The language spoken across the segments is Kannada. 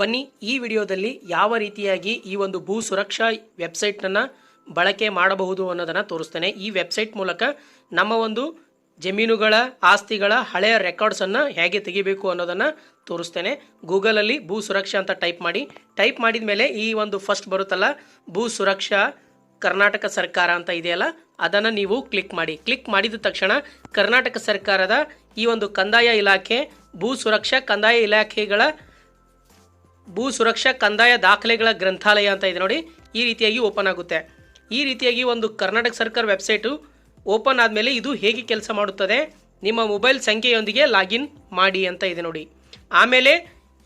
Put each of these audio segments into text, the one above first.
ಬನ್ನಿ ಈ ವಿಡಿಯೋದಲ್ಲಿ ಯಾವ ರೀತಿಯಾಗಿ ಈ ಒಂದು ಭೂ ಸುರಕ್ಷಾ ವೆಬ್ಸೈಟನ್ನು ಬಳಕೆ ಮಾಡಬಹುದು ಅನ್ನೋದನ್ನು ತೋರಿಸ್ತೇನೆ. ಈ ವೆಬ್ಸೈಟ್ ಮೂಲಕ ನಮ್ಮ ಒಂದು ಜಮೀನುಗಳ, ಆಸ್ತಿಗಳ ಹಳೆಯ ರೆಕಾರ್ಡ್ಸನ್ನು ಹೇಗೆ ತೆಗಿಬೇಕು ಅನ್ನೋದನ್ನು ತೋರಿಸ್ತೇನೆ. ಗೂಗಲಲ್ಲಿ ಭೂ ಸುರಕ್ಷಾ ಅಂತ ಟೈಪ್ ಮಾಡಿ. ಟೈಪ್ ಮಾಡಿದ ಮೇಲೆ ಈ ಒಂದು ಫಸ್ಟ್ ಬರುತ್ತಲ್ಲ, ಭೂ ಸುರಕ್ಷಾ ಕರ್ನಾಟಕ ಸರ್ಕಾರ ಅಂತ ಇದೆಯಲ್ಲ, ಅದನ್ನು ನೀವು ಕ್ಲಿಕ್ ಮಾಡಿ. ಕ್ಲಿಕ್ ಮಾಡಿದ ತಕ್ಷಣ ಕರ್ನಾಟಕ ಸರ್ಕಾರದ ಈ ಒಂದು ಕಂದಾಯ ಇಲಾಖೆ, ಭೂ ಸುರಕ್ಷಾ ಕಂದಾಯ ಇಲಾಖೆಗಳ ಭೂ ಸುರಕ್ಷಾ ಕಂದಾಯ ದಾಖಲೆಗಳ ಗ್ರಂಥಾಲಯ ಅಂತ ಇದೆ ನೋಡಿ, ಈ ರೀತಿಯಾಗಿ ಓಪನ್ ಆಗುತ್ತೆ. ಈ ರೀತಿಯಾಗಿ ಒಂದು ಕರ್ನಾಟಕ ಸರ್ಕಾರ ವೆಬ್ಸೈಟು ಓಪನ್ ಆದಮೇಲೆ ಇದು ಹೇಗೆ ಕೆಲಸ ಮಾಡುತ್ತದೆ, ನಿಮ್ಮ ಮೊಬೈಲ್ ಸಂಖ್ಯೆಯೊಂದಿಗೆ ಲಾಗಿನ್ ಮಾಡಿ ಅಂತ ಇದೆ ನೋಡಿ. ಆಮೇಲೆ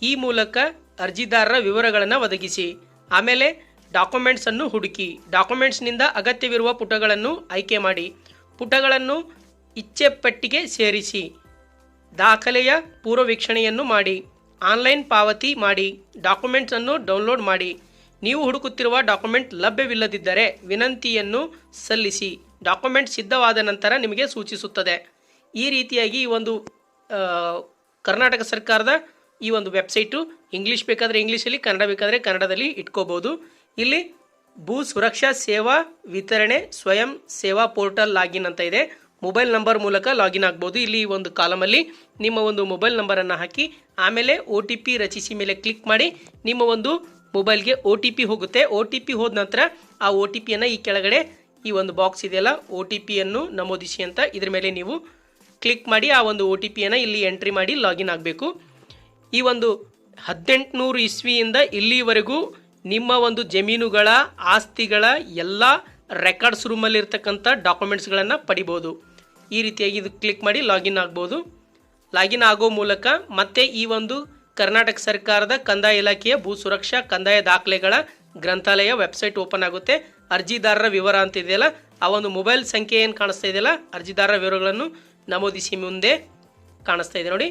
ಈ ಮೂಲಕ ಅರ್ಜಿದಾರರ ವಿವರಗಳನ್ನು ಒದಗಿಸಿ, ಆಮೇಲೆ ಡಾಕ್ಯುಮೆಂಟ್ಸನ್ನು ಹುಡುಕಿ ಡಾಕ್ಯುಮೆಂಟ್ಸ್ನಿಂದ ಅಗತ್ಯವಿರುವ ಪುಟಗಳನ್ನು ಆಯ್ಕೆ ಮಾಡಿ, ಪುಟಗಳನ್ನು ಇಚ್ಛೆ ಪಟ್ಟಿಗೆ ಸೇರಿಸಿ, ದಾಖಲೆಯ ಪೂರ್ವವೀಕ್ಷಣೆಯನ್ನು ಮಾಡಿ. ಆನ್ಲೈನ್ ಪಾವತಿ ಮಾಡಿ ಡಾಕ್ಯುಮೆಂಟ್ಸನ್ನು ಡೌನ್ಲೋಡ್ ಮಾಡಿ. ನೀವು ಹುಡುಕುತ್ತಿರುವ ಡಾಕ್ಯುಮೆಂಟ್ ಲಭ್ಯವಿಲ್ಲದಿದ್ದರೆ ವಿನಂತಿಯನ್ನು ಸಲ್ಲಿಸಿ. ಡಾಕ್ಯುಮೆಂಟ್ ಸಿದ್ಧವಾದ ನಂತರ ನಿಮಗೆ ಸೂಚಿಸುತ್ತದೆ. ಈ ರೀತಿಯಾಗಿ ಈ ಒಂದು ಕರ್ನಾಟಕ ಸರ್ಕಾರದ ಈ ಒಂದು ವೆಬ್ಸೈಟು ಇಂಗ್ಲೀಷ್ ಬೇಕಾದರೆ ಇಂಗ್ಲೀಷಲ್ಲಿ, ಕನ್ನಡ ಬೇಕಾದರೆ ಕನ್ನಡದಲ್ಲಿ ಇಟ್ಕೋಬೋದು. ಇಲ್ಲಿ ಭೂ ಸುರಕ್ಷಾ ಸೇವಾ ವಿತರಣೆ ಸ್ವಯಂ ಸೇವಾ ಪೋರ್ಟಲ್ ಲಾಗಿನ್ ಅಂತ ಇದೆ. ಮೊಬೈಲ್ ನಂಬರ್ ಮೂಲಕ ಲಾಗಿನ್ ಆಗ್ಬೋದು. ಇಲ್ಲಿ ಒಂದು ಕಾಲಮಲ್ಲಿ ನಿಮ್ಮ ಒಂದು ಮೊಬೈಲ್ ನಂಬರನ್ನು ಹಾಕಿ, ಆಮೇಲೆ ಒ ಟಿ ಪಿ ರಚಿಸಿ ಮೇಲೆ ಕ್ಲಿಕ್ ಮಾಡಿ, ನಿಮ್ಮ ಒಂದು ಮೊಬೈಲ್ಗೆ ಒ ಟಿ ಪಿ ಹೋಗುತ್ತೆ. ಒ ಟಿ ಪಿ ಹೋದ ನಂತರ ಆ ಒ ಟಿ ಪಿಯನ್ನು ಈ ಕೆಳಗಡೆ ಈ ಒಂದು ಬಾಕ್ಸ್ ಇದೆಯಲ್ಲ ಒ ಟಿ ಪಿಯನ್ನು ನಮೂದಿಸಿ ಅಂತ ಇದ್ರ ಮೇಲೆ ನೀವು ಕ್ಲಿಕ್ ಮಾಡಿ, ಆ ಒಂದು ಒ ಟಿ ಪಿಯನ್ನು ಇಲ್ಲಿ ಎಂಟ್ರಿ ಮಾಡಿ ಲಾಗಿನ್ ಆಗಬೇಕು. ಈ ಒಂದು ಹದಿನೆಂಟುನೂರು ಇಸ್ವಿಯಿಂದ ಇಲ್ಲಿವರೆಗೂ ನಿಮ್ಮ ಒಂದು ಜಮೀನುಗಳ, ಆಸ್ತಿಗಳ ಎಲ್ಲ ರೆಕಾರ್ಡ್ಸ್ ರೂಮಲ್ಲಿರ್ತಕ್ಕಂಥ ಡಾಕ್ಯುಮೆಂಟ್ಸ್ಗಳನ್ನು ಪಡಿಬೋದು. ಈ ರೀತಿಯಾಗಿ ಇದು ಕ್ಲಿಕ್ ಮಾಡಿ ಲಾಗಿನ್ ಆಗ್ಬೋದು. ಲಾಗಿನ್ ಆಗೋ ಮೂಲಕ ಮತ್ತೆ ಈ ಒಂದು ಕರ್ನಾಟಕ ಸರ್ಕಾರದ ಕಂದಾಯ ಇಲಾಖೆಯ ಭೂ ಸುರಕ್ಷಾ ಕಂದಾಯ ದಾಖಲೆಗಳ ಗ್ರಂಥಾಲಯ ವೆಬ್ಸೈಟ್ ಓಪನ್ ಆಗುತ್ತೆ. ಅರ್ಜಿದಾರರ ವಿವರ ಅಂತ ಇದೆಯಲ್ಲ, ಆ ಒಂದು ಮೊಬೈಲ್ ಸಂಖ್ಯೆ ಏನು ಕಾಣಿಸ್ತಾ ಇದೆಯಲ್ಲ, ಅರ್ಜಿದಾರರ ವಿವರಗಳನ್ನು ನಮೂದಿಸಿ ಮುಂದೆ ಕಾಣಿಸ್ತಾ ಇದೆ ನೋಡಿ.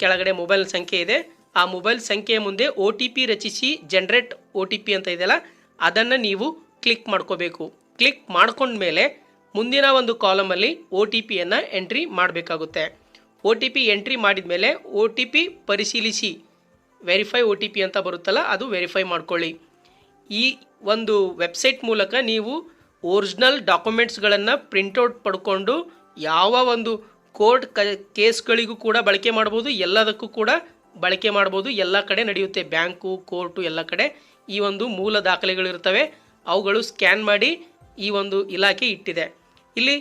ಕೆಳಗಡೆ ಮೊಬೈಲ್ ಸಂಖ್ಯೆ ಇದೆ. ಆ ಮೊಬೈಲ್ ಸಂಖ್ಯೆಯ ಮುಂದೆ ಒ ರಚಿಸಿ ಜನ್ರೇಟ್ ಒ ಅಂತ ಇದೆಯಲ್ಲ, ಅದನ್ನು ನೀವು ಕ್ಲಿಕ್ ಮಾಡ್ಕೋಬೇಕು. ಕ್ಲಿಕ್ ಮಾಡ್ಕೊಂಡ್ಮೇಲೆ ಮುಂದಿನ ಒಂದು ಕಾಲಮಲ್ಲಿ ಒ ಟಿ ಪಿಯನ್ನು ಎಂಟ್ರಿ ಮಾಡಬೇಕಾಗುತ್ತೆ. ಒ ಟಿ ಪಿ ಎಂಟ್ರಿ ಮಾಡಿದ ಮೇಲೆ ಒ ಟಿ ಪಿ ಪರಿಶೀಲಿಸಿ. ವೆರಿಫೈ ಒ ಟಿ ಪಿ ಅಂತ ಬರುತ್ತಲ್ಲ, ಅದು ವೆರಿಫೈ ಮಾಡ್ಕೊಳ್ಳಿ. ಈ ಒಂದು ವೆಬ್ಸೈಟ್ ಮೂಲಕ ನೀವು ಒರಿಜಿನಲ್ ಡಾಕ್ಯುಮೆಂಟ್ಸ್ಗಳನ್ನು ಪ್ರಿಂಟೌಟ್ ಪಡ್ಕೊಂಡು ಯಾವ ಒಂದು ಕೋರ್ಟ್ ಕ, ಕೇಸ್ಗಳಿಗೂ ಕೂಡ ಬಳಕೆ ಮಾಡ್ಬೋದು, ಎಲ್ಲದಕ್ಕೂ ಕೂಡ ಬಳಕೆ ಮಾಡ್ಬೋದು. ಎಲ್ಲ ಕಡೆ ನಡೆಯುತ್ತೆ. ಬ್ಯಾಂಕು, ಕೋರ್ಟು, ಎಲ್ಲ ಕಡೆ ಈ ಒಂದು ಮೂಲ ದಾಖಲೆಗಳಿರ್ತವೆ ಅವುಗಳು ಸ್ಕ್ಯಾನ್ ಮಾಡಿ ಈ ಒಂದು ಇಲಾಖೆ ಇಟ್ಟಿದೆ. ಇಲ್ಲಿ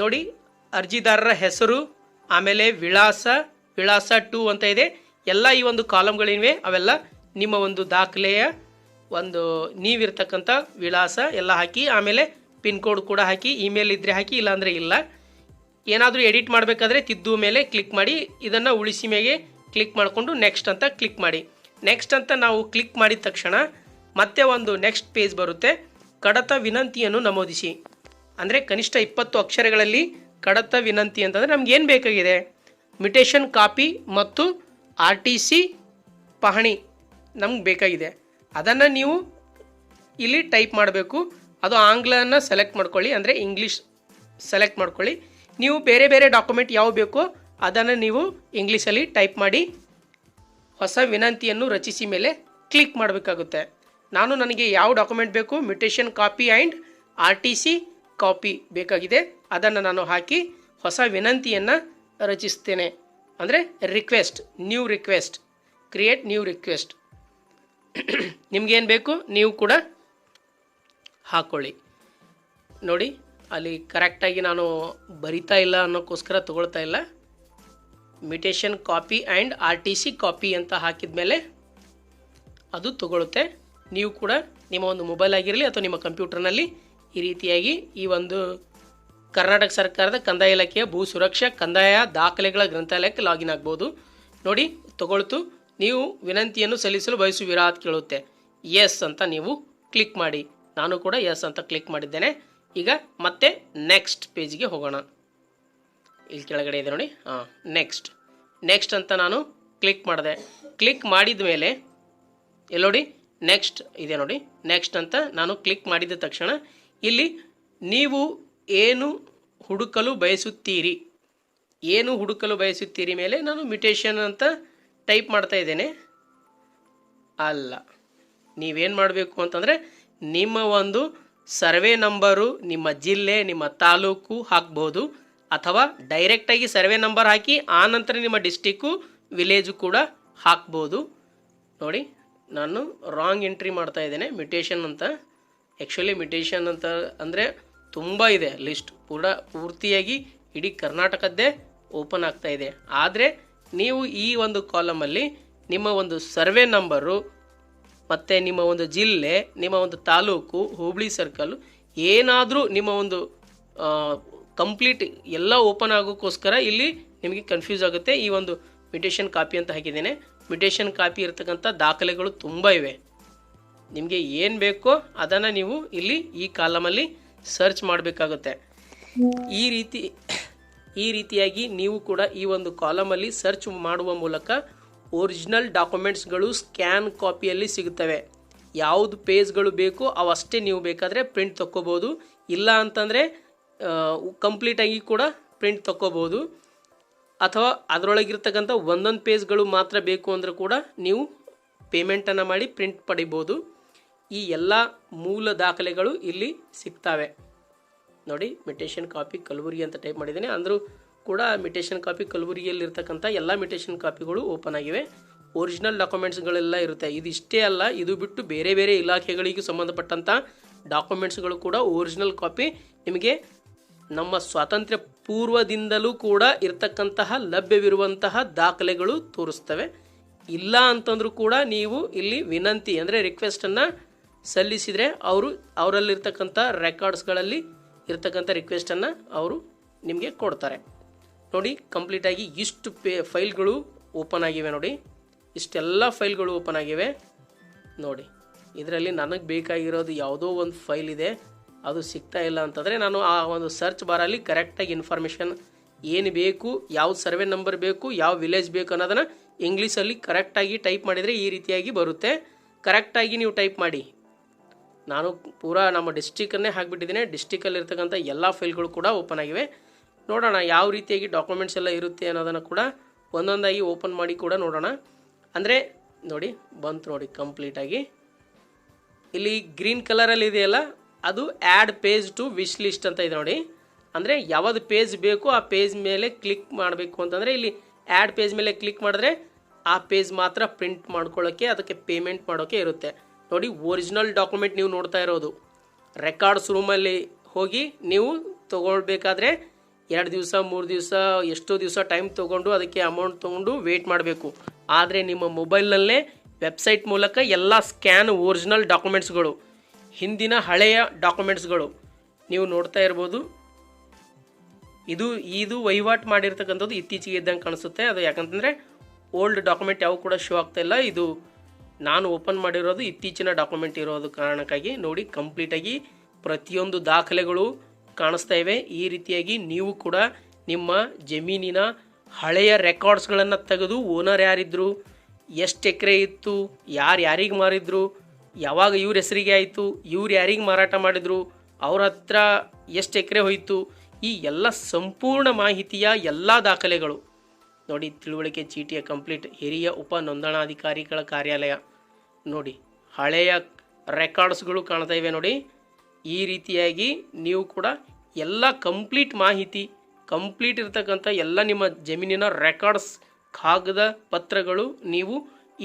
ನೋಡಿ ಅರ್ಜಿದಾರರ ಹೆಸರು, ಆಮೇಲೆ ವಿಳಾಸ ವಿಳಾಸ ಟು ಅಂತ ಇದೆ. ಎಲ್ಲ ಈ ಒಂದು ಕಾಲಮ್ಗಳಿವೆ ಅವೆಲ್ಲ ನಿಮ್ಮ ಒಂದು ದಾಖಲೆಯ ಒಂದು ನೀವಿರ್ತಕ್ಕಂಥ ವಿಳಾಸ ಎಲ್ಲ ಹಾಕಿ, ಆಮೇಲೆ ಪಿನ್ ಕೋಡ್ ಕೂಡ ಹಾಕಿ, ಇಮೇಲ್ ಇದ್ದರೆ ಹಾಕಿ, ಇಲ್ಲಾಂದರೆ ಇಲ್ಲ. ಏನಾದರೂ ಎಡಿಟ್ ಮಾಡಬೇಕಾದ್ರೆ ತಿದ್ದು ಮೇಲೆ ಕ್ಲಿಕ್ ಮಾಡಿ, ಇದನ್ನು ಉಳಿಸಿ ಮೇಲೆ ಕ್ಲಿಕ್ ಮಾಡಿಕೊಂಡು ನೆಕ್ಸ್ಟ್ ಅಂತ ಕ್ಲಿಕ್ ಮಾಡಿ. ನೆಕ್ಸ್ಟ್ ಅಂತ ನಾವು ಕ್ಲಿಕ್ ಮಾಡಿದ ತಕ್ಷಣ ಮತ್ತೆ ಒಂದು ನೆಕ್ಸ್ಟ್ ಪೇಜ್ ಬರುತ್ತೆ. ಕಡತ ವಿನಂತಿಯನ್ನು ನಮೂದಿಸಿ. ಅಂದರೆ ಕನಿಷ್ಠ ಇಪ್ಪತ್ತು ಅಕ್ಷರಗಳಲ್ಲಿ ಕಡತ ವಿನಂತಿ ಅಂತಂದರೆ ನಮ್ಗೆ ಏನು ಬೇಕಾಗಿದೆ? ಮಿಟೇಷನ್ ಕಾಪಿ ಮತ್ತು ಆರ್ ಟಿ ಸಿ ಪಹಣಿ ನಮ್ಗೆ ಬೇಕಾಗಿದೆ. ಅದನ್ನು ನೀವು ಇಲ್ಲಿ ಟೈಪ್ ಮಾಡಬೇಕು. ಅದು ಆಂಗ್ಲನ ಸೆಲೆಕ್ಟ್ ಮಾಡ್ಕೊಳ್ಳಿ, ಅಂದರೆ ಇಂಗ್ಲೀಷ್ ಸೆಲೆಕ್ಟ್ ಮಾಡ್ಕೊಳ್ಳಿ. ನೀವು ಬೇರೆ ಬೇರೆ ಡಾಕ್ಯುಮೆಂಟ್ ಯಾವ ಬೇಕೋ ಅದನ್ನು ನೀವು ಇಂಗ್ಲೀಷಲ್ಲಿ ಟೈಪ್ ಮಾಡಿ ಹೊಸ ವಿನಂತಿಯನ್ನು ರಚಿಸಿ ಮೇಲೆ ಕ್ಲಿಕ್ ಮಾಡಬೇಕಾಗುತ್ತೆ. ನಾನು ನನಗೆ ಯಾವ ಡಾಕ್ಯುಮೆಂಟ್ ಬೇಕು? Mutation copy and R T C copy ಬೇಕಾಗಿದೆ. ಅದನ್ನು ನಾನು ಹಾಕಿ ಹೊಸ ವಿನಂತಿಯನ್ನು ರಚಿಸ್ತೇನೆ. ಅಂದರೆ request new request create new request ನಿಮಗೇನು ಬೇಕು? ನೀವು ಕೂಡ ಹಾಕ್ಕೊಳ್ಳಿ ನೋಡಿ, ಅಲ್ಲಿ ಕರೆಕ್ಟಾಗಿ ನಾನು ಬರಿತಾ ಇಲ್ಲ ಅನ್ನೋಕ್ಕೋಸ್ಕರ ತಗೊಳ್ತಾ ಇಲ್ಲ. Mutation copy and R T C copy ಅಂತ ಹಾಕಿದ ಮೇಲೆ ಅದು ತಗೊಳುತ್ತೆ. ನೀವು ಕೂಡ ನಿಮ್ಮ ಒಂದು ಮೊಬೈಲ್ ಆಗಿರಲಿ ಅಥವಾ ನಿಮ್ಮ ಕಂಪ್ಯೂಟರ್ನಲ್ಲಿ ಈ ರೀತಿಯಾಗಿ ಈ ಒಂದು ಕರ್ನಾಟಕ ಸರ್ಕಾರದ ಕಂದಾಯ ಇಲಾಖೆಯ ಭೂ ಸುರಕ್ಷಾ ಕಂದಾಯ ದಾಖಲೆಗಳ ಗ್ರಂಥಾಲಯಕ್ಕೆ ಲಾಗಿನ್ ಆಗ್ಬೋದು. ನೋಡಿ, ತಗೊಳ್ತು. ನೀವು ವಿನಂತಿಯನ್ನು ಸಲ್ಲಿಸಲು ಬಯಸುವಿರಾ ಅಂತ ಕೇಳುತ್ತೆ. ಎಸ್ ಅಂತ ನೀವು ಕ್ಲಿಕ್ ಮಾಡಿ. ನಾನು ಕೂಡ ಎಸ್ ಅಂತ ಕ್ಲಿಕ್ ಮಾಡಿದ್ದೇನೆ. ಈಗ ಮತ್ತೆ ನೆಕ್ಸ್ಟ್ ಪೇಜ್ಗೆ ಹೋಗೋಣ. ಇಲ್ಲಿ ಕೆಳಗಡೆ ಇದೆ ನೋಡಿ. ಹಾಂ ನೆಕ್ಸ್ಟ್ ನೆಕ್ಸ್ಟ್ ಅಂತ ನಾನು ಕ್ಲಿಕ್ ಮಾಡಿದೆ. ಕ್ಲಿಕ್ ಮಾಡಿದ ಮೇಲೆ ಎಲ್ಲೋಡಿ ನೆಕ್ಸ್ಟ್ ಇದೆ ನೋಡಿ. ನೆಕ್ಸ್ಟ್ ಅಂತ ನಾನು ಕ್ಲಿಕ್ ಮಾಡಿದ ತಕ್ಷಣ ಇಲ್ಲಿ ನೀವು ಏನು ಹುಡುಕಲು ಬಯಸುತ್ತೀರಿ? ಏನು ಹುಡುಕಲು ಬಯಸುತ್ತೀರಿ ಮೇಲೆ ನಾನು ಮ್ಯೂಟೇಷನ್ ಅಂತ ಟೈಪ್ ಮಾಡ್ತಾ ಇದ್ದೇನೆ. ಅಲ್ಲ. ನೀವೇನು ಮಾಡಬೇಕು ಅಂತಂದರೆ ನಿಮ್ಮ ಒಂದು ಸರ್ವೆ ನಂಬರು ನಿಮ್ಮ ಜಿಲ್ಲೆ, ನಿಮ್ಮ ತಾಲೂಕು ಹಾಕ್ಬೋದು. ಅಥವಾ ಡೈರೆಕ್ಟಾಗಿ ಸರ್ವೆ ನಂಬರ್ ಹಾಕಿ ಆ ನಂತರ ನಿಮ್ಮ ಡಿಸ್ಟಿಕ್ಕು ವಿಲೇಜು ಕೂಡ ಹಾಕ್ಬೋದು. ನೋಡಿ, ನಾನು ರಾಂಗ್ ಎಂಟ್ರಿ ಮಾಡ್ತಾ ಇದ್ದೇನೆ ಮ್ಯೂಟೇಷನ್ ಅಂತ. ಆ್ಯಕ್ಚುಲಿ ಮ್ಯೂಟೇಷನ್ ಅಂತ ಅಂದರೆ ತುಂಬ ಇದೆ ಲಿಸ್ಟ್ ಪೂರ ಪೂರ್ತಿಯಾಗಿ ಇಡೀ ಕರ್ನಾಟಕದ್ದೇ ಓಪನ್ ಆಗ್ತಾ ಇದೆ. ಆದರೆ ನೀವು ಈ ಒಂದು ಕಾಲಮಲ್ಲಿ ನಿಮ್ಮ ಒಂದು ಸರ್ವೆ ನಂಬರು ಮತ್ತು ನಿಮ್ಮ ಒಂದು ಜಿಲ್ಲೆ, ನಿಮ್ಮ ಒಂದು ತಾಲೂಕು, ಹೋಬಳಿ ಸರ್ಕಲ್ ಏನಾದರೂ ನಿಮ್ಮ ಒಂದು ಕಂಪ್ಲೀಟ್ ಎಲ್ಲ ಓಪನ್ ಆಗೋಕ್ಕೋಸ್ಕರ ಇಲ್ಲಿ ನಿಮಗೆ ಕನ್ಫ್ಯೂಸ್ ಆಗುತ್ತೆ ಈ ಒಂದು ಮ್ಯೂಟೇಷನ್ ಕಾಪಿ ಅಂತ ಹಾಕಿದ್ದೇನೆ. ಮ್ಯೂಟೇಷನ್ ಕಾಪಿ ಇರತಕ್ಕಂಥ ದಾಖಲೆಗಳು ತುಂಬ ಇವೆ. ನಿಮಗೆ ಏನು ಬೇಕೋ ಅದನ್ನು ನೀವು ಇಲ್ಲಿ ಈ ಕಾಲಮಲ್ಲಿ ಸರ್ಚ್ ಮಾಡಬೇಕಾಗುತ್ತೆ. ಈ ರೀತಿ, ಈ ರೀತಿಯಾಗಿ ನೀವು ಕೂಡ ಈ ಒಂದು ಕಾಲಮಲ್ಲಿ ಸರ್ಚ್ ಮಾಡುವ ಮೂಲಕ ಒರಿಜಿನಲ್ ಡಾಕ್ಯುಮೆಂಟ್ಸ್ಗಳು ಸ್ಕ್ಯಾನ್ ಕಾಪಿಯಲ್ಲಿ ಸಿಗುತ್ತವೆ. ಯಾವುದು ಪೇಜ್ಗಳು ಬೇಕೋ ಅವಷ್ಟೇ ನೀವು ಬೇಕಾದರೆ ಪ್ರಿಂಟ್ ತಕ್ಕೋಬೋದು. ಇಲ್ಲ ಅಂತಂದರೆ ಕಂಪ್ಲೀಟಾಗಿ ಕೂಡ ಪ್ರಿಂಟ್ ತಕ್ಕೋಬೋದು. ಅಥವಾ ಅದರೊಳಗಿರ್ತಕ್ಕಂಥ ಒಂದೊಂದು ಪೇಜ್ಗಳು ಮಾತ್ರ ಬೇಕು ಅಂದರೆ ಕೂಡ ನೀವು ಪೇಮೆಂಟನ್ನು ಮಾಡಿ ಪ್ರಿಂಟ್ ಪಡಿಬೋದು. ಈ ಎಲ್ಲ ಮೂಲ ದಾಖಲೆಗಳು ಇಲ್ಲಿ ಸಿಗ್ತವೆ. ನೋಡಿ ಮಿಟೇಷನ್ ಕಾಪಿ ಕಲಬುರಗಿ ಅಂತ ಟೈಪ್ ಮಾಡಿದ್ದೀನಿ. ಅಂದರೂ ಕೂಡ ಮಿಟೇಷನ್ ಕಾಪಿ ಕಲಬುರಗಿಯಲ್ಲಿರ್ತಕ್ಕಂಥ ಎಲ್ಲ ಮಿಟೇಷನ್ ಕಾಪಿಗಳು ಓಪನ್ ಆಗಿವೆ. ಒರಿಜಿನಲ್ ಡಾಕ್ಯುಮೆಂಟ್ಸ್ಗಳೆಲ್ಲ ಇರುತ್ತೆ. ಇದಿಷ್ಟೇ ಅಲ್ಲ, ಇದು ಬಿಟ್ಟು ಬೇರೆ ಬೇರೆ ಇಲಾಖೆಗಳಿಗೆ ಸಂಬಂಧಪಟ್ಟಂಥ ಡಾಕ್ಯುಮೆಂಟ್ಸ್ಗಳು ಕೂಡ ಒರಿಜಿನಲ್ ಕಾಪಿ ನಿಮಗೆ ನಮ್ಮ ಸ್ವಾತಂತ್ರ್ಯ ಪೂರ್ವದಿಂದಲೂ ಕೂಡ ಇರತಕ್ಕಂತಹ ಲಭ್ಯವಿರುವಂತಹ ದಾಖಲೆಗಳು ತೋರಿಸ್ತವೆ. ಇಲ್ಲ ಅಂತಂದ್ರೂ ಕೂಡ ನೀವು ಇಲ್ಲಿ ವಿನಂತಿ, ಅಂದರೆ ರಿಕ್ವೆಸ್ಟನ್ನು ಸಲ್ಲಿಸಿದರೆ ಅವರು ಅವರಲ್ಲಿರ್ತಕ್ಕಂಥ ರೆಕಾರ್ಡ್ಸ್ಗಳಲ್ಲಿ ಇರ್ತಕ್ಕಂಥ ರಿಕ್ವೆಸ್ಟನ್ನು ಅವರು ನಿಮಗೆ ಕೊಡ್ತಾರೆ. ನೋಡಿ ಕಂಪ್ಲೀಟಾಗಿ ಇಷ್ಟು ಪೇ, ಫೈಲ್ಗಳು ಓಪನ್ ಆಗಿವೆ ನೋಡಿ. ಇಷ್ಟೆಲ್ಲ ಫೈಲ್ಗಳು ಓಪನ್ ಆಗಿವೆ. ನೋಡಿ, ಇದರಲ್ಲಿ ನನಗೆ ಬೇಕಾಗಿರೋದು ಯಾವುದೋ ಒಂದು ಫೈಲ್ ಇದೆ. ಅದು ಸಿಗ್ತಾ ಇಲ್ಲ ಅಂತಂದರೆ ನಾನು ಆ ಒಂದು ಸರ್ಚ್ ಬಾರಲ್ಲಿ ಕರೆಕ್ಟಾಗಿ ಇನ್ಫಾರ್ಮೇಷನ್ ಏನು ಬೇಕು, ಯಾವ ಸರ್ವೆ ನಂಬರ್ ಬೇಕು, ಯಾವ ವಿಲೇಜ್ ಬೇಕು ಅನ್ನೋದನ್ನು ಇಂಗ್ಲೀಷಲ್ಲಿ ಕರೆಕ್ಟಾಗಿ ಟೈಪ್ ಮಾಡಿದರೆ ಈ ರೀತಿಯಾಗಿ ಬರುತ್ತೆ. ಕರೆಕ್ಟಾಗಿ ನೀವು ಟೈಪ್ ಮಾಡಿ. ನಾನು ಪೂರಾ ನಮ್ಮ ಡಿಸ್ಟಿಕನ್ನೇ ಹಾಕಿಬಿಟ್ಟಿದ್ದೀನಿ. ಡಿಸ್ಟಿಕಲ್ಲಿ ಇರ್ತಕ್ಕಂಥ ಎಲ್ಲ ಫೈಲ್ಗಳು ಕೂಡ ಓಪನ್ ಆಗಿವೆ. ನೋಡೋಣ ಯಾವ ರೀತಿಯಾಗಿ ಡಾಕ್ಯುಮೆಂಟ್ಸ್ ಎಲ್ಲ ಇರುತ್ತೆ ಅನ್ನೋದನ್ನು ಕೂಡ ಒಂದೊಂದಾಗಿ ಓಪನ್ ಮಾಡಿ ಕೂಡ ನೋಡೋಣ. ಅಂದರೆ ನೋಡಿ, ಬಂತು ನೋಡಿ ಕಂಪ್ಲೀಟಾಗಿ ಇಲ್ಲಿ ಗ್ರೀನ್ ಕಲರಲ್ಲಿ ಇದೆಯಲ್ಲ, ಅದು add page to wish list ಅಂತ ಇದೆ ನೋಡಿ. ಅಂದರೆ ಯಾವುದು ಪೇಜ್ ಬೇಕು ಆ ಪೇಜ್ ಮೇಲೆ ಕ್ಲಿಕ್ ಮಾಡಬೇಕು ಅಂತಂದರೆ ಇಲ್ಲಿ ಆ್ಯಡ್ ಪೇಜ್ ಮೇಲೆ ಕ್ಲಿಕ್ ಮಾಡಿದ್ರೆ ಆ ಪೇಜ್ ಮಾತ್ರ ಪ್ರಿಂಟ್ ಮಾಡ್ಕೊಳ್ಳೋಕ್ಕೆ ಅದಕ್ಕೆ ಪೇಮೆಂಟ್ ಮಾಡೋಕ್ಕೆ ಇರುತ್ತೆ. ನೋಡಿ ಒರಿಜಿನಲ್ ಡಾಕ್ಯುಮೆಂಟ್ ನೀವು ನೋಡ್ತಾ ಇರೋದು. ರೆಕಾರ್ಡ್ಸ್ ರೂಮಲ್ಲಿ ಹೋಗಿ ನೀವು ತೊಗೊಳ್ಬೇಕಾದ್ರೆ ಎರಡು ದಿವಸ, ಮೂರು ದಿವಸ, ಎಷ್ಟೋ ದಿವಸ ಟೈಮ್ ತೊಗೊಂಡು ಅದಕ್ಕೆ ಅಮೌಂಟ್ ತೊಗೊಂಡು ವೇಟ್ ಮಾಡಬೇಕು. ಆದರೆ ನಿಮ್ಮ ಮೊಬೈಲ್ನಲ್ಲೇ ವೆಬ್ಸೈಟ್ ಮೂಲಕ ಎಲ್ಲ ಸ್ಕ್ಯಾನ್ ಒರಿಜಿನಲ್ ಡಾಕ್ಯುಮೆಂಟ್ಸ್ಗಳು ಹಿಂದಿನ ಹಳೆಯ ಡಾಕ್ಯುಮೆಂಟ್ಸ್ಗಳು ನೀವು ನೋಡ್ತಾ ಇರ್ಬೋದು. ಇದು ಇದು ವಹಿವಾಟು ಮಾಡಿರ್ತಕ್ಕಂಥದ್ದು ಇತ್ತೀಚೆಗೆ ಇದ್ದಂಗೆ ಕಾಣಿಸುತ್ತೆ. ಅದು ಯಾಕಂತಂದರೆ ಓಲ್ಡ್ ಡಾಕ್ಯುಮೆಂಟ್ ಯಾವ ಕೂಡ ಶೋ ಆಗ್ತಾ ಇಲ್ಲ. ಇದು ನಾನು ಓಪನ್ ಮಾಡಿರೋದು ಇತ್ತೀಚಿನ ಡಾಕ್ಯುಮೆಂಟ್ ಇರೋದು ಕಾರಣಕ್ಕಾಗಿ ನೋಡಿ ಕಂಪ್ಲೀಟಾಗಿ ಪ್ರತಿಯೊಂದು ದಾಖಲೆಗಳು ಕಾಣಿಸ್ತಾ ಇವೆ. ಈ ರೀತಿಯಾಗಿ ನೀವು ಕೂಡ ನಿಮ್ಮ ಜಮೀನಿನ ಹಳೆಯ ರೆಕಾರ್ಡ್ಸ್ಗಳನ್ನು ತೆಗೆದು ಓನರ್ ಯಾರಿದ್ದರು ಎಷ್ಟು ಎಕರೆ ಇತ್ತು, ಯಾರು ಯಾರಿಗೆ ಮಾರಿದ್ರು, ಯಾವಾಗ ಇವ್ರ ಹೆಸರಿಗೆ ಆಯಿತು, ಇವ್ರು ಯಾರಿಗೆ ಮಾರಾಟ ಮಾಡಿದರು, ಅವ್ರ ಹತ್ರ ಎಷ್ಟು ಎಕರೆ ಹೋಯಿತು, ಈ ಎಲ್ಲ ಸಂಪೂರ್ಣ ಮಾಹಿತಿಯ ಎಲ್ಲ ದಾಖಲೆಗಳು. ನೋಡಿ, ತಿಳುವಳಿಕೆ ಚೀಟಿಯ ಕಂಪ್ಲೀಟ್ ಹಿರಿಯ ಉಪ ನೋಂದಣಾಧಿಕಾರಿಗಳ ಕಾರ್ಯಾಲಯ. ನೋಡಿ, ಹಳೆಯ ರೆಕಾರ್ಡ್ಸ್ಗಳು ಕಾಣ್ತಾ ಇವೆ ನೋಡಿ. ಈ ರೀತಿಯಾಗಿ ನೀವು ಕೂಡ ಎಲ್ಲ ಕಂಪ್ಲೀಟ್ ಮಾಹಿತಿ, ಕಂಪ್ಲೀಟ್ ಇರತಕ್ಕಂಥ ಎಲ್ಲ ನಿಮ್ಮ ಜಮೀನಿನ ರೆಕಾರ್ಡ್ಸ್, ಕಾಗದ ಪತ್ರಗಳು ನೀವು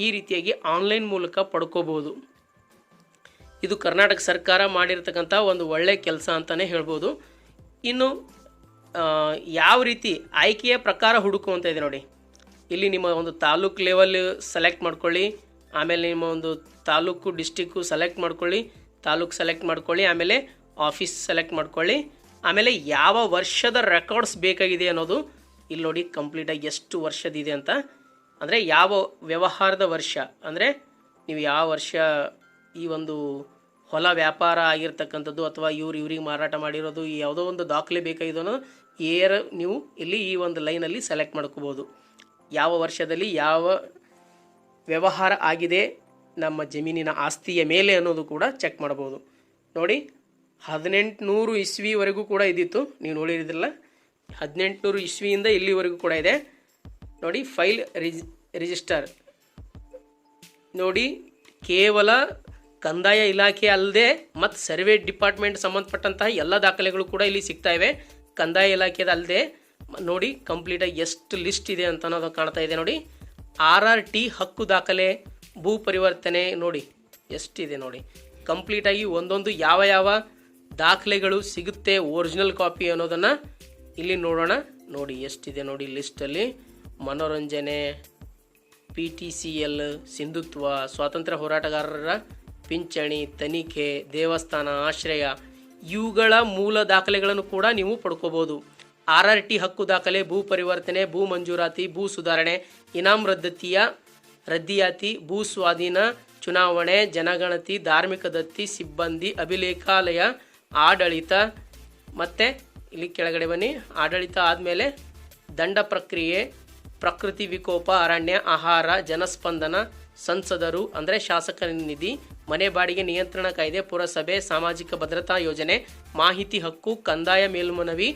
ಈ ರೀತಿಯಾಗಿ ಆನ್ಲೈನ್ ಮೂಲಕ ಪಡ್ಕೋಬೋದು ಇದು ಕರ್ನಾಟಕ ಸರ್ಕಾರ ಮಾಡಿರತಕ್ಕಂಥ ಒಂದು ಒಳ್ಳೆಯ ಕೆಲಸ ಅಂತಲೇ ಹೇಳ್ಬೋದು. ಇನ್ನು ಯಾವ ರೀತಿ ಆಯ್ಕೆಯ ಪ್ರಕಾರ ಹುಡುಕುವಂತ ಇದೆ ನೋಡಿ. ಇಲ್ಲಿ ನಿಮ್ಮ ಒಂದು ತಾಲೂಕು ಲೆವೆಲ್ ಸೆಲೆಕ್ಟ್ ಮಾಡ್ಕೊಳ್ಳಿ. ಆಮೇಲೆ ನಿಮ್ಮ ಒಂದು ತಾಲೂಕು ಡಿಸ್ಟಿಕ್ಕು ಸೆಲೆಕ್ಟ್ ಮಾಡ್ಕೊಳ್ಳಿ. ತಾಲೂಕು ಸೆಲೆಕ್ಟ್ ಮಾಡ್ಕೊಳ್ಳಿ, ಆಮೇಲೆ ಆಫೀಸ್ ಸೆಲೆಕ್ಟ್ ಮಾಡ್ಕೊಳ್ಳಿ. ಆಮೇಲೆ ಯಾವ ವರ್ಷದ ರೆಕಾರ್ಡ್ಸ್ ಬೇಕಾಗಿದೆ ಅನ್ನೋದು ಇಲ್ಲಿ ನೋಡಿ ಕಂಪ್ಲೀಟಾಗಿ ಎಷ್ಟು ವರ್ಷದಿದೆ ಅಂತ. ಅಂದರೆ ಯಾವ ವ್ಯವಹಾರದ ವರ್ಷ. ಅಂದರೆ ನೀವು ಯಾವ ವರ್ಷ ಈ ಒಂದು ಹೊಲ ವ್ಯಾಪಾರ ಆಗಿರ್ತಕ್ಕಂಥದ್ದು ಅಥವಾ ಇವ್ರು ಇವ್ರಿಗೆ ಮಾರಾಟ ಮಾಡಿರೋದು ಯಾವುದೋ ಒಂದು ದಾಖಲೆ ಬೇಕಾಗಿದ್ದು ಏರ್ ನೀವು ಇಲ್ಲಿ ಈ ಒಂದು ಲೈನಲ್ಲಿ ಸೆಲೆಕ್ಟ್ ಮಾಡ್ಕೋಬೋದು. ಯಾವ ವರ್ಷದಲ್ಲಿ ಯಾವ ವ್ಯವಹಾರ ಆಗಿದೆ, ನಮ್ಮ ಜಮೀನಿನ ಆಸ್ತಿಯ ಮೇಲೆ ಅನ್ನೋದು ಕೂಡ ಚೆಕ್ ಮಾಡ್ಬೋದು. ನೋಡಿ, ಹದಿನೆಂಟುನೂರು ಇಸ್ವಿವರೆಗೂ ಕೂಡ ಇದ್ದಿತ್ತು, ನೀವು ನೋಡಿರೋದಿಲ್ಲ ಹದಿನೆಂಟುನೂರು ಇಸ್ವಿಯಿಂದ ಇಲ್ಲಿವರೆಗೂ ಕೂಡ ಇದೆ. ನೋಡಿ ಫೈಲ್ ರಿಜ್ ರಿಜಿಸ್ಟರ್ ನೋಡಿ, ಕೇವಲ ಕಂದಾಯ ಇಲಾಖೆ ಅಲ್ಲದೆ ಮತ್ತು ಸರ್ವೆ ಡಿಪಾರ್ಟ್ಮೆಂಟ್ ಸಂಬಂಧಪಟ್ಟಂತಹ ಎಲ್ಲ ದಾಖಲೆಗಳು ಕೂಡ ಇಲ್ಲಿ ಸಿಗ್ತಾ ಇವೆ. ಕಂದಾಯ ಇಲಾಖೆದ ಅಲ್ಲದೆ ನೋಡಿ ಕಂಪ್ಲೀಟಾಗಿ ಎಷ್ಟು ಲಿಸ್ಟ್ ಇದೆ ಅಂತ ಅನ್ನೋದು ಕಾಣ್ತಾ ಇದೆ ನೋಡಿ. ಆರ್ ಆರ್ ಟಿ ಹಕ್ಕು ದಾಖಲೆ, ಭೂ ಪರಿವರ್ತನೆ ನೋಡಿ ಎಷ್ಟಿದೆ ನೋಡಿ. ಕಂಪ್ಲೀಟಾಗಿ ಒಂದೊಂದು ಯಾವ ಯಾವ ದಾಖಲೆಗಳು ಸಿಗುತ್ತೆ ಒರಿಜಿನಲ್ ಕಾಪಿ ಅನ್ನೋದನ್ನು ಇಲ್ಲಿ ನೋಡೋಣ. ನೋಡಿ ಎಷ್ಟಿದೆ ನೋಡಿ ಲಿಸ್ಟಲ್ಲಿ ಮನೋರಂಜನೆ, ಪಿ ಟಿ ಸಿ ಎಲ್, ಸಿಂಧುತ್ವ, ಸ್ವಾತಂತ್ರ್ಯ ಹೋರಾಟಗಾರರ ಪಿಂಚಣಿ, ತನಿಖೆ, ದೇವಸ್ಥಾನ, ಆಶ್ರಯ ಇವುಗಳ ಮೂಲ ದಾಖಲೆಗಳನ್ನು ಕೂಡ ನೀವು ಪಡ್ಕೋಬೋದು. ಆರ್ ಆರ್ ಟಿ ಹಕ್ಕು ದಾಖಲೆ, ಭೂ ಪರಿವರ್ತನೆ, ಭೂ ಮಂಜೂರಾತಿ, ಭೂ ಸುಧಾರಣೆ, ಇನಾಮ್ ರದ್ದತಿಯ, ರದ್ದಿಯಾತಿ, ಭೂ ಸ್ವಾಧೀನ, ಚುನಾವಣೆ, ಜನಗಣತಿ, ಧಾರ್ಮಿಕ ದತ್ತಿ, ಸಿಬ್ಬಂದಿ, ಅಭಿಲೇಖಾಲಯ, ಆಡಳಿತ ಮತ್ತು ಇಲ್ಲಿ ಕೆಳಗಡೆ ಬನ್ನಿ. ಆಡಳಿತ ಆದಮೇಲೆ ದಂಡ ಪ್ರಕ್ರಿಯೆ, ಪ್ರಕೃತಿ ವಿಕೋಪ, ಅರಣ್ಯ, ಆಹಾರ, ಜನಸ್ಪಂದನ ಸಂಸದರು, ಅಂದರೆ ಶಾಸಕರ ನಿಧಿ, ಮನೆ ಬಾಡಿಗೆ ನಿಯಂತ್ರಣ ಕಾಯ್ದೆ, ಪುರಸಭೆ, ಸಾಮಾಜಿಕ ಭದ್ರತಾ ಯೋಜನೆ, ಮಾಹಿತಿ ಹಕ್ಕು, ಕಂದಾಯ ಮೇಲ್ಮನವಿ,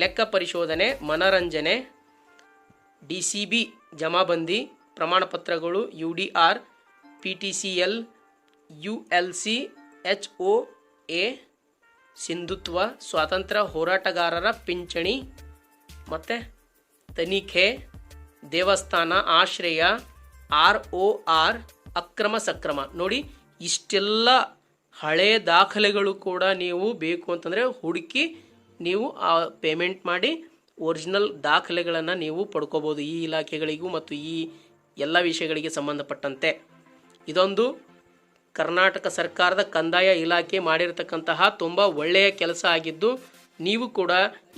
ಲೆಕ್ಕ ಪರಿಶೋಧನೆ, ಮನರಂಜನೆ ಡಿ ಸಿ ಬಿ ಜಮಾಬಂದಿ ಪ್ರಮಾಣಪತ್ರಗಳು U D R P T C L U L C H O A ಸಿಂಧುತ್ವ, ಸ್ವಾತಂತ್ರ್ಯ ಹೋರಾಟಗಾರರ ಪಿಂಚಣಿ, ಮತ್ತು ತನಿಖೆ, ದೇವಸ್ಥಾನ, ಆಶ್ರಯ ಆರ್ ಒ ಆರ್ ಅಕ್ರಮ ಸಕ್ರಮ. ನೋಡಿ, ಇಷ್ಟೆಲ್ಲ ಹಳೆ ದಾಖಲೆಗಳು ಕೂಡ ನೀವು ಬೇಕು ಅಂತಂದರೆ ಹುಡುಕಿ ನೀವು ಆ ಪೇಮೆಂಟ್ ಮಾಡಿ ಒರಿಜಿನಲ್ ದಾಖಲೆಗಳನ್ನು ನೀವು ಪಡ್ಕೋಬೋದು ಈ ಇಲಾಖೆಗಳಿಗೂ ಮತ್ತು ಈ ಎಲ್ಲ ವಿಷಯಗಳಿಗೆ ಸಂಬಂಧಪಟ್ಟಂತೆ. ಇದೊಂದು ಕರ್ನಾಟಕ ಸರ್ಕಾರದ ಕಂದಾಯ ಇಲಾಖೆ ಮಾಡಿರತಕ್ಕಂತಹ ತುಂಬ ಒಳ್ಳೆಯ ಕೆಲಸ ಆಗಿದ್ದು ನೀವು ಕೂಡ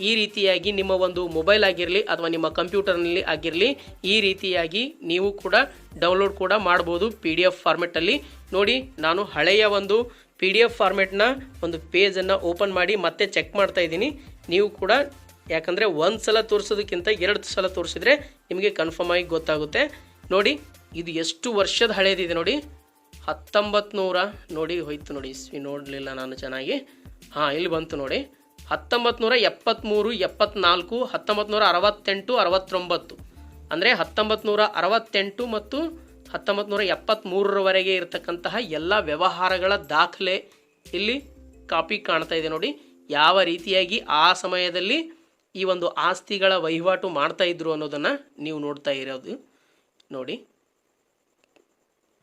ಈ ರೀತಿಯಾಗಿ ನಿಮ್ಮ ಒಂದು ಮೊಬೈಲ್ ಆಗಿರಲಿ ಅಥವಾ ನಿಮ್ಮ ಕಂಪ್ಯೂಟರ್ನಲ್ಲಿ ಆಗಿರಲಿ ಈ ರೀತಿಯಾಗಿ ನೀವು ಕೂಡ ಡೌನ್ಲೋಡ್ ಕೂಡ ಮಾಡ್ಬೋದು ಪಿ ಡಿ ಎಫ್ ಫಾರ್ಮೆಟಲ್ಲಿ ನೋಡಿ, ನಾನು ಹಳೆಯ ಒಂದು ಪಿ ಡಿ ಎಫ್ ಫಾರ್ಮೆಟ್ನ ಒಂದು ಪೇಜನ್ನು ಓಪನ್ ಮಾಡಿ ಮತ್ತೆ ಚೆಕ್ ಮಾಡ್ತಾ ಇದ್ದೀನಿ. ನೀವು ಕೂಡ ಯಾಕಂದರೆ ಒಂದು ಸಲ ತೋರಿಸೋದಕ್ಕಿಂತ ಎರಡು ಸಲ ತೋರಿಸಿದ್ರೆ ನಿಮಗೆ ಕನ್ಫರ್ಮ್ ಆಗಿ ಗೊತ್ತಾಗುತ್ತೆ. ನೋಡಿ, ಇದು ಎಷ್ಟು ವರ್ಷದ ಹಳೇದಿದೆ ನೋಡಿ. ಹತ್ತೊಂಬತ್ತು ನೂರ ನೋಡಿ ಹೋಯ್ತು ನೋಡಿ ಇಸ್ವಿ ನೋಡಲಿಲ್ಲ ನಾನು ಚೆನ್ನಾಗಿ. ಹಾಂ, ಇಲ್ಲಿ ಬಂತು ನೋಡಿ. ಹತ್ತೊಂಬತ್ತು ನೂರ ಎಪ್ಪತ್ತ್ಮೂರು ಎಪ್ಪತ್ನಾಲ್ಕು ಹತ್ತೊಂಬತ್ತು ನೂರ ಅರವತ್ತೆಂಟು, ಅರವತ್ತೊಂಬತ್ತು. ಅಂದರೆ ಹತ್ತೊಂಬತ್ತು ನೂರ ಅರವತ್ತೆಂಟು ಮತ್ತು ಹತ್ತೊಂಬತ್ತು ನೂರ ಎಪ್ಪತ್ತ್ಮೂರರವರೆಗೆ ಇರತಕ್ಕಂತಹ ಎಲ್ಲ ವ್ಯವಹಾರಗಳ ದಾಖಲೆ ಇಲ್ಲಿ ಕಾಪಿ ಕಾಣ್ತಾ ಇದೆ ನೋಡಿ. ಯಾವ ರೀತಿಯಾಗಿ ಆ ಸಮಯದಲ್ಲಿ ಈ ಒಂದು ಆಸ್ತಿಗಳ ವಹಿವಾಟು ಮಾಡ್ತಾ ಇದ್ರು ಅನ್ನೋದನ್ನು ನೀವು ನೋಡ್ತಾ ಇರೋದು. ನೋಡಿ.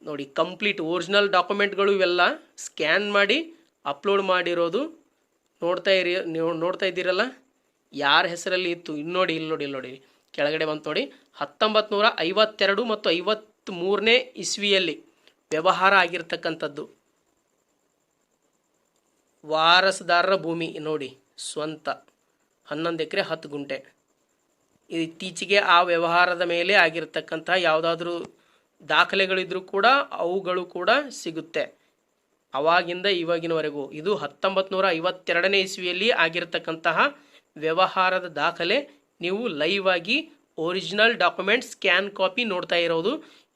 ನೋಡಿ, ಕಂಪ್ಲೀಟ್ ಒರಿಜಿನಲ್ ಡಾಕ್ಯುಮೆಂಟ್ಗಳು ಇವೆಲ್ಲ ಸ್ಕ್ಯಾನ್ ಮಾಡಿ ಅಪ್ಲೋಡ್ ಮಾಡಿರೋದು ನೋಡ್ತಾ ಇರಿ, ನೀವು ನೋಡ್ತಾ ಇದ್ದೀರಲ್ಲ? ಯಾರ ಹೆಸರಲ್ಲಿ ಇತ್ತು? ಇಲ್ಲಿ ನೋಡಿ ಇಲ್ಲಿ ನೋಡಿ ಇಲ್ಲಿ ನೋಡಿ. ಕೆಳಗಡೆ ಬಂತು ನೋಡಿ. ಹತ್ತೊಂಬತ್ತು ನೂರ ಐವತ್ತೆರಡು ಮತ್ತು ಐವತ್ತ್ಮೂರನೇ ಇಸ್ವಿಯಲ್ಲಿ ವ್ಯವಹಾರ ಆಗಿರ್ತಕ್ಕಂಥದ್ದು. ವಾರಸದಾರರ ಭೂಮಿ, ನೋಡಿ, ಸ್ವಂತ. ಹನ್ನೊಂದು ಎಕರೆ ಹತ್ತು ಗುಂಟೆ. ಇತ್ತೀಚೆಗೆ ಆ ವ್ಯವಹಾರದ ಮೇಲೆ ಆಗಿರತಕ್ಕಂತಹ ಯಾವುದಾದ್ರೂ ದಾಖಲೆಗಳಿದ್ರೂ ಕೂಡ ಅವುಗಳು ಕೂಡ ಸಿಗುತ್ತೆ. ಅವಾಗಿಂದ ಇವಾಗಿನವರೆಗೂ. ಇದು ಹತ್ತೊಂಬತ್ತು ನೂರ ಐವತ್ತೆರಡನೇ ಇಸ್ವಿಯಲ್ಲಿ ಆಗಿರತಕ್ಕಂತಹ ವ್ಯವಹಾರದ ದಾಖಲೆ. ನೀವು ಲೈವ್ ಆಗಿ ಒರಿಜಿನಲ್ ಡಾಕ್ಯುಮೆಂಟ್ ಸ್ಕ್ಯಾನ್ ಕಾಪಿ ನೋಡ್ತಾ ಇರೋದು.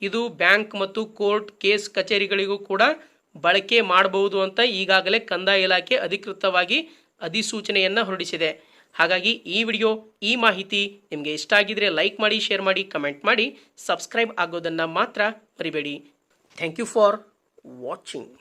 ಇದು ಬ್ಯಾಂಕ್ ಮತ್ತು ಕೋರ್ಟ್ ಕೇಸ್ ಕಚೇರಿಗಳಿಗೂ ಕೂಡ ಬಳಕೆ ಮಾಡಬಹುದು ಅಂತ ಈಗಾಗಲೇ ಕಂದಾಯ ಇಲಾಖೆ ಅಧಿಕೃತವಾಗಿ ಅಧಿಸೂಚನೆಯನ್ನು ಹೊರಡಿಸಿದೆ. ಹಾಗಾಗಿ ಈ ವಿಡಿಯೋ, ಈ ಮಾಹಿತಿ ನಿಮಗೆ ಇಷ್ಟ ಆಗಿದ್ರೆ ಲೈಕ್ ಮಾಡಿ ಶೇರ್ ಮಾಡಿ ಕಮೆಂಟ್ ಮಾಡಿ ಸಬ್ಸ್ಕ್ರೈಬ್ ಆಗೋದನ್ನು ಮಾತ್ರ ಮರಿಬೇಡಿ. Thank you for watching